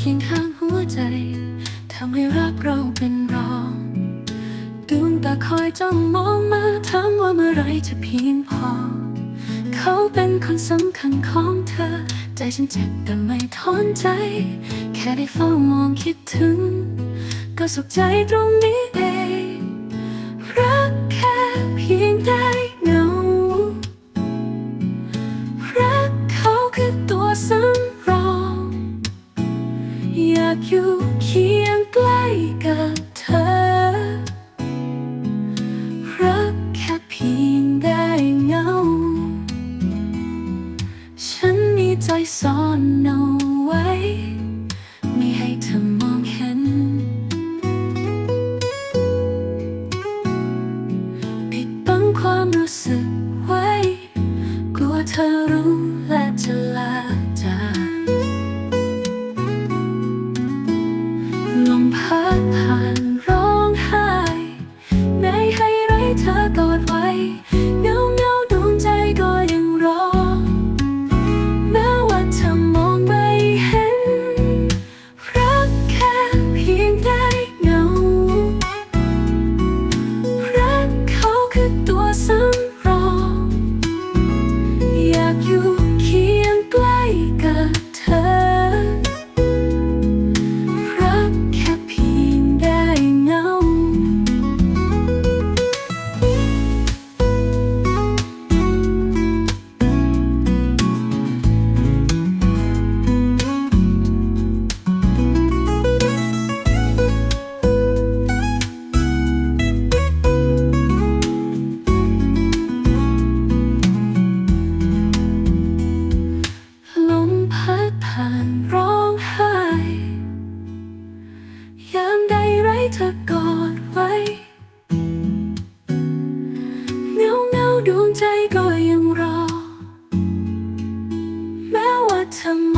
คียงข้างหัวใจทำให้รักเราเป็นรองดวงตาคอยจ้องมองมาถามว่าเมื่อไรจะเพียงพอ เขาเป็นคนสำคัญของเธอ ใจฉันเจ็บแต่ไม่ทอนใจ แค่ได้เฝ้ามองคิดถึง ก็สุขใจตรงนี้ากอยู่เคียงใกล้กับเธอ รักแค่เพียงได้เงา ฉันมีใจซ่อนเอาไว้ ไม่ให้เธอมองเห็น ปิดบังความรู้สึกไว้ กลัวเธอ ล ดว